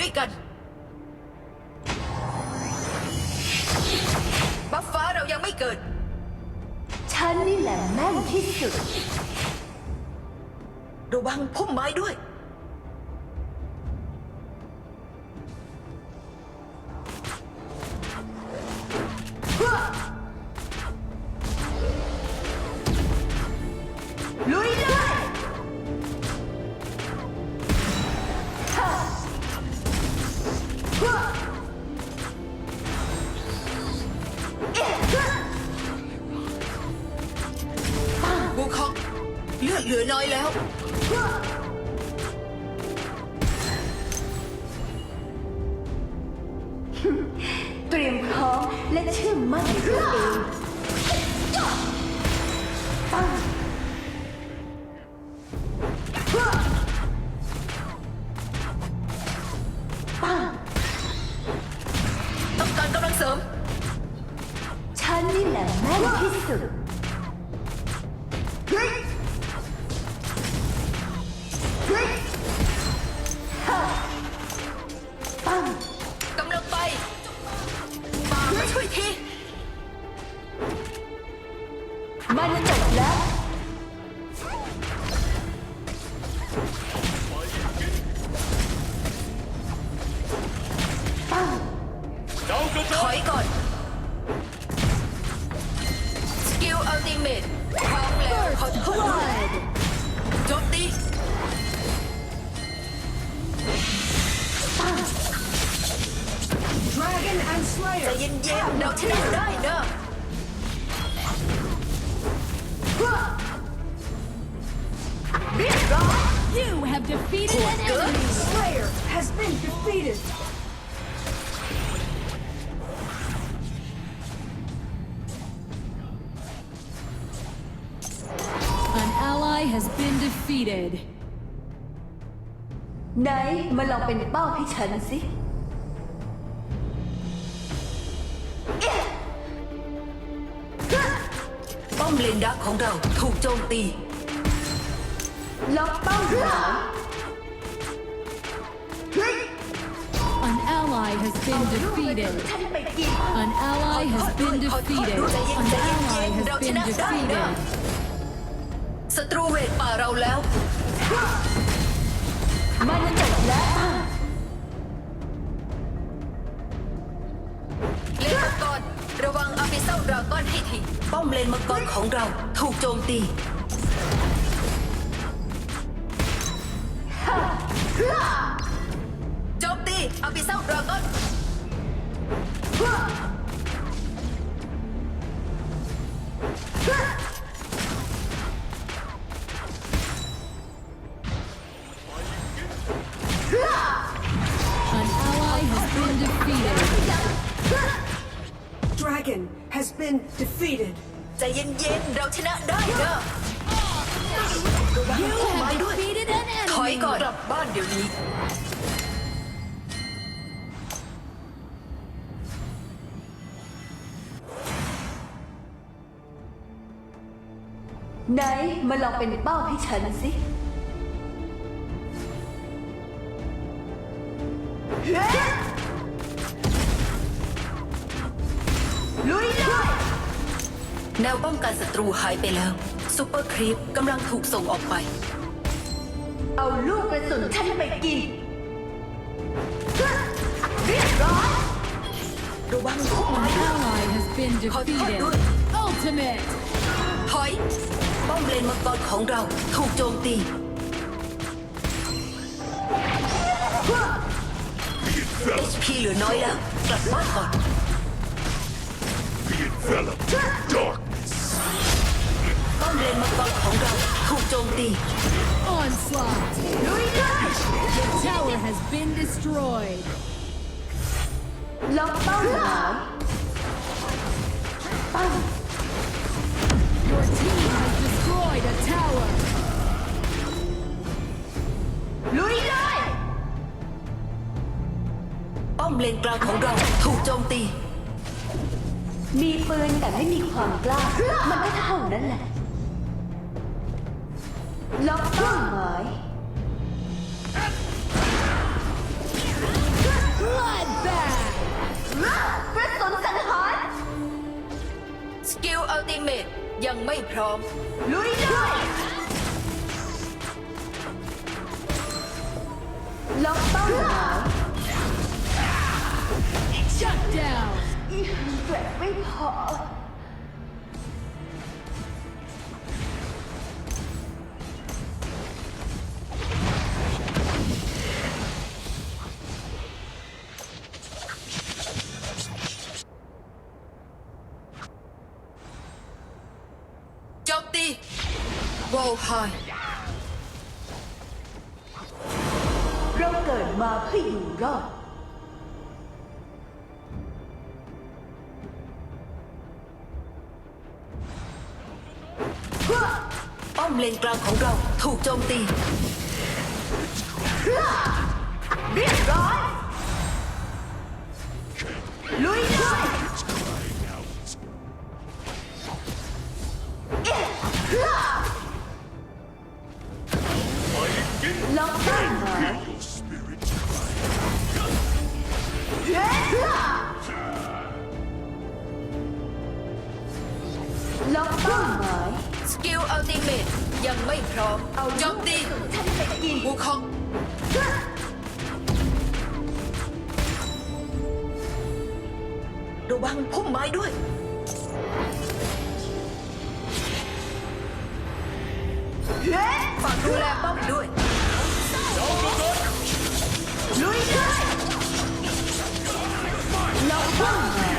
ด้วยกัน บัฟฟ้าเรายังไม่เกิด ฉันนี่แหละแม่นที่สุด ระวังพุ่มไม้ด้วย ลือดเหลือน้อยแล้ว ฮ่าเตรียมพร้อมและเชื่อมั่นในตัวเองปังฮ่าปัง ต้องการกำลังเสริม ฉันนี่แหละแม่นที่สุด มันจบแล้ว ปัง เจ้ากระ ถ จา อย ยก่อน สกิลอัลติเมทพร้อมแล้วขอโทษโจมตี ปัง Dragon and Slayer ใจเย็นๆเราชนะได้เนอะ defeated an Good. enemy. Slayer has been defeated An ally has been defeated. ไหนมาลองเป็นเป้าให้ฉันสิเอ๊ะฮ่า ป้อมเลนดักของเราถูกโจมตี ล็อกเป้าหมาย ally has been defeated. ฉันไปกิน An ally has been defeated. An ally has been defeated. ศัตรูเวทป่าเราแล้ว มันจบแล้วเลนมังกรระวังอาพิเซลดราก้อนให้ทีป้อมเลนมังกรของเราถูกโจมตี Assault Robot ไหนมาลองเป็นเป้าให้ฉันสิเฮ้ยลุยเลยแนวป้องกันศัตรูหายไปแล้ว ซูเปอร์ครีปกำลังถูกส่งออกไป เอาลูกกระสุนฉันไปกิน เรียบร้อยระวังพุ่มไม้ An ด้วย ally has been Hold, hold, defeated. hold. Ultimate. ถอยป้อมเลนมังกรของเราถูกโจมตี HP เหลือน้อยแล้ว กลับบ้านก่อน be enveloped in darkness. ป้อมเลนมังกรของเราถูกโจมตี Onslaught. ลุยเลย The tower has been destroyed. ล็อกเป้าหมายปัง Your team has destroyed a tower. ลุยเลย ป้อมเลนกลางของเราถูกโจมตี มีปืนแต่ไม่มีความกล้า มันก็เท่านั้นแหละ ล็อกเป้าหมาย Bloodbath. กระสุนสังหารสกิลอัลติเมต ยังไม่พร้อม ลุยเลยล็อกเป้าหมาย Shut down. แกไม่พอ โวลไฮ เราเกิดมาเพื่ออยู่รอด ป้อมเลนกลางของเราถูกโจมตี เรียบร้อย ฝากดูแลป้อมด้วย ลุยเลยล็อกเป้าหมาย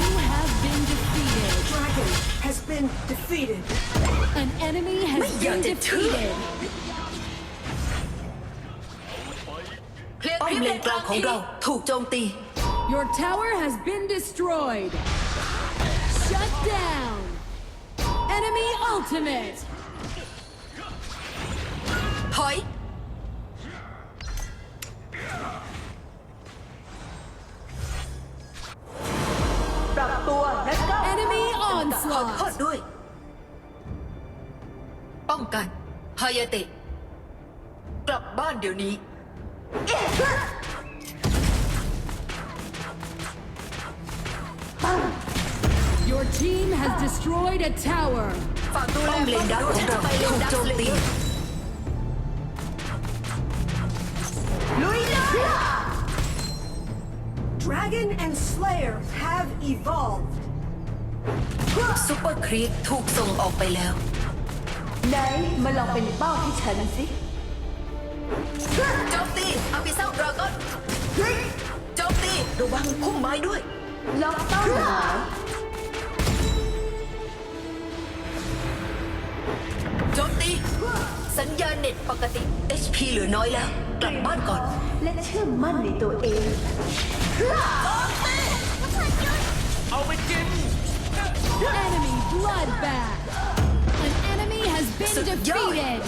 You have been defeated. Dragon has been defeated. An enemy has Yeah, been the two. defeated. ป้อมเลนกลางของเราถูกโจมตี Your tower has been destroyed. Shut down. Enemy ultimate. ถอย ปรับตัวและก็ Enemy ขอโทษ onslaught. ด้วย ป้องกันฮายาเตะกลับบ้านเดี๋ยวนี้ Your team has destroyed a tower. ฝากดูแลป้อมเลนดักของเราถูกโจมตี Dragon and Slayer have evolved. ซุปเปอร์ครีปถูกส่งออกไปแล้ว ไหนมาลองเป็นเป้าให้ฉันสิโจมตีอาปิเซลดราก้อนโจมตีระวังพุ่มไม้ด้วย ล็อกเป้าหมายโจมตี สัญญาณเน็ตปกติ HP เหลือน้อยแล้ว กลับบ้านก่อน และเชื่อมั่นในตัวเอง Enemy bloodbath. An enemy has been So- defeated.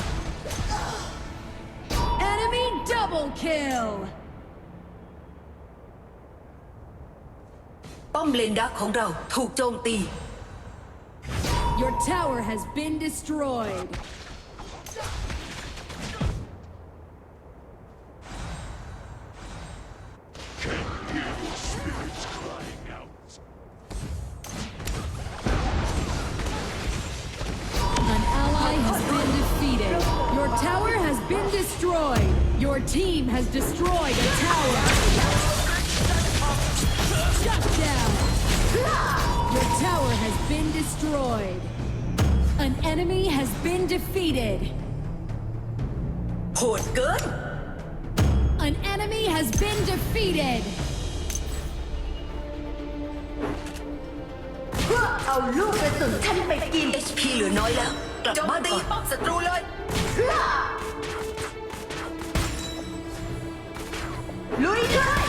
Enemy double kill. ป้อมเลนดักของเราถูกโจมตี Your tower has been destroyed. destroyed. Your team has destroyed a tower. Shut down. Your tower has been destroyed. An enemy has been defeated. โหดเกิน An enemy has been defeated. เพื่อเอาลูกกระสุนฉันไปกิน HP เหลือน้อยแล้ว กลับบ้านก่อนป้อมศัตรูเลย ลุยเลย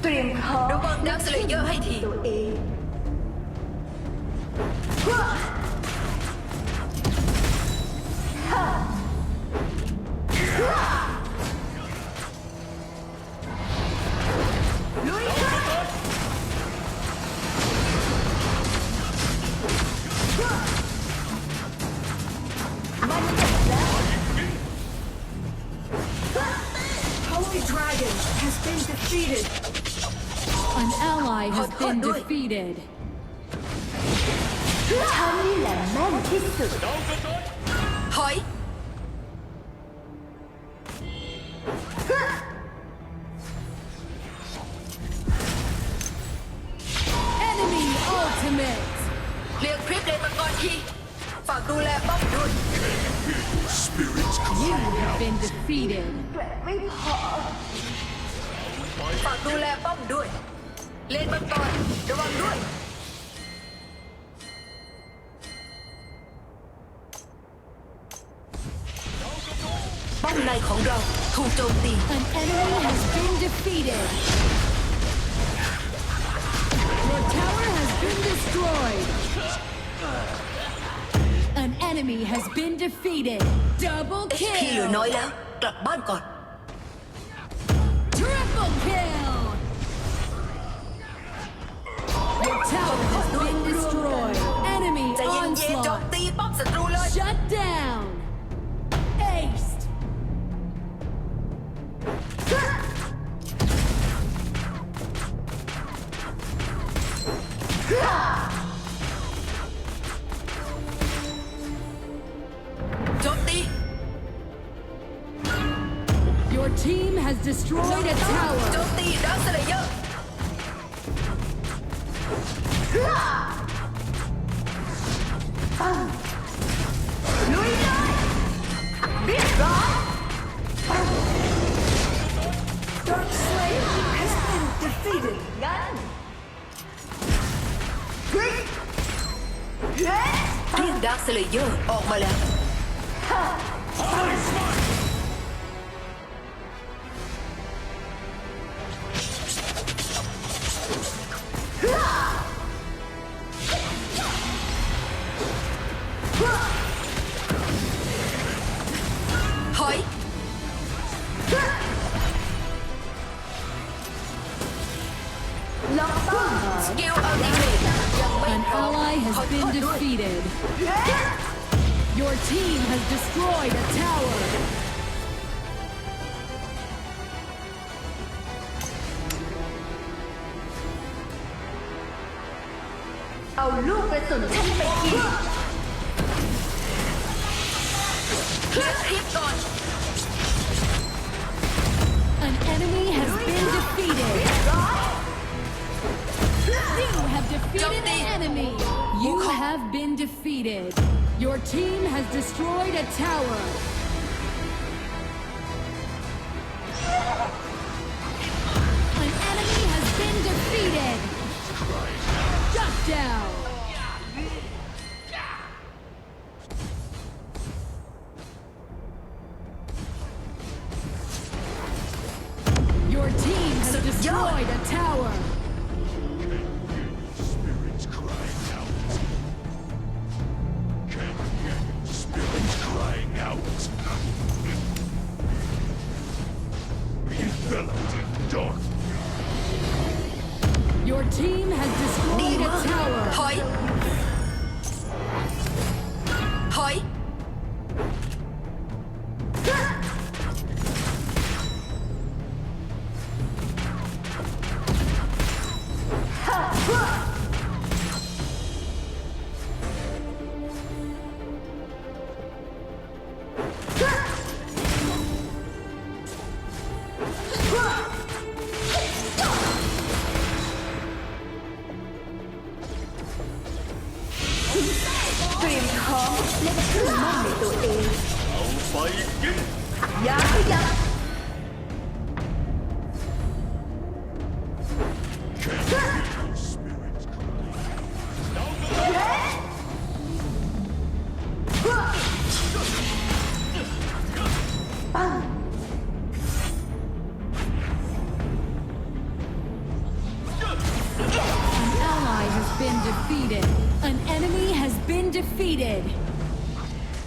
เตรียมพร้อม ระวังดักสเลเยอร์ให้ที ตัวเอง Enemy ultimate. เรียกคลิปเลนมังกรทีฝากดูแลป้อมด้วย Spirits You crying have out. been defeated. ฝากดูแลป้อมด้วย เลนมังกรระวังด้วย ถูกโจมตี An enemy has been defeated. Your tower has been destroyed. An enemy has been defeated. Double HP เหลือ kill. น้อยแล้ว กลับบ้านก่อน Triple kill. Your tower has been destroyed. Enemy ใจเย็นๆโจม onslaught. ตีป้อมศัตรูเลย Shut down. Your team has destroyed a โจ tower. มตีดักสเลเยอร์ ลุยเลยเรียบร้อย Dark Slayer has been defeated. งั้นเฮ้ยเฮ้ย เรียกดักสเลเยอร์ออกมาแล้ว ถ นฉันไปกิน เคลียร์คลิปก่อน An enemy has been defeated. You have defeated an enemy. You have been defeated. Your team has destroyed a tower. been defeated. An enemy has been defeated.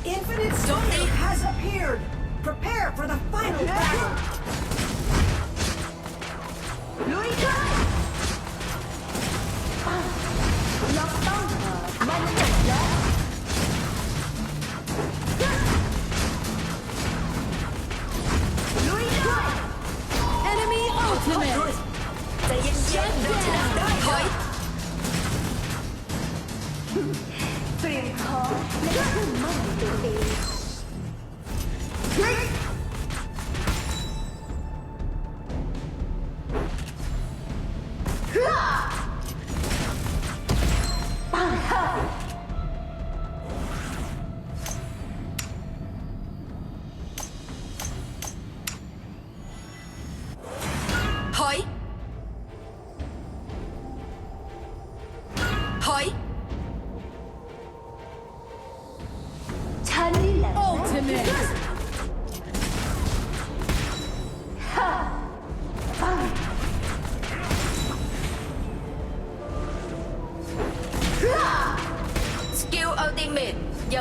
Infinite Storm has appeared. Prepare for the final battle. Luica! Enemy ultimate! Oh,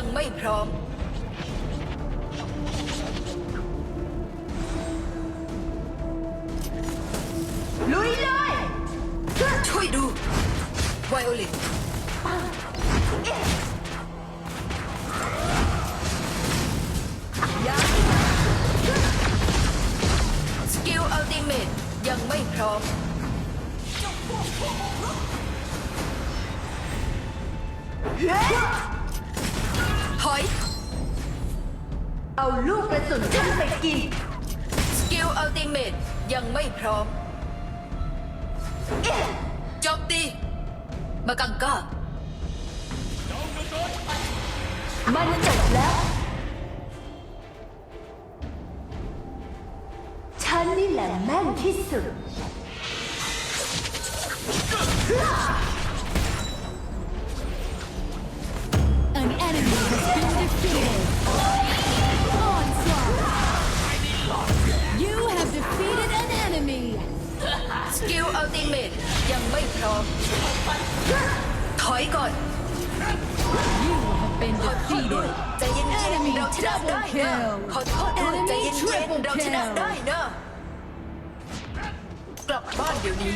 ยังไม่พร้อม เอาลูกกระสุนฉันไปกิน สกิลอัลติเมตยังไม่พร้อมโจมตี มากังก้ามันจบแล้ว ฉันนี่แหละแม่นที่สุด An enemy has been defeated. กิลอัลติเมตยังไม่พร้อม ถอยก่อน You have been ขอโทษด้วย defeated. ใจเย็น Enemy ๆเราชนะได้ double นะ kill ขอโทษด้วย Enemy ใจเย็น triple ๆเราชนะ kill ได้นะ กลับบ้านเดี๋ยวนี้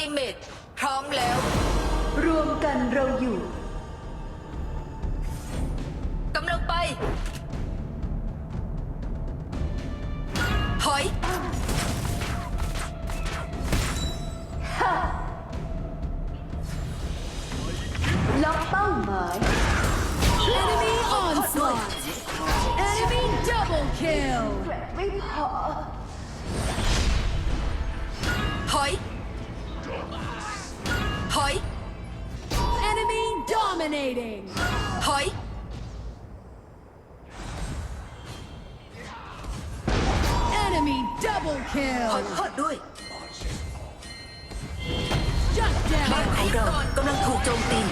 ติเมตพร้อมแล้ว รวมกันเราอยู่กำลังไป ถอยล็อกเป้าหมาย Enemy onslaught. Enemy double kill. ไม่พอ Dominating! Hoi! Enemy double kill! Hoi, hoi, đuôi! Shut down! Bạn của đồng, công đang!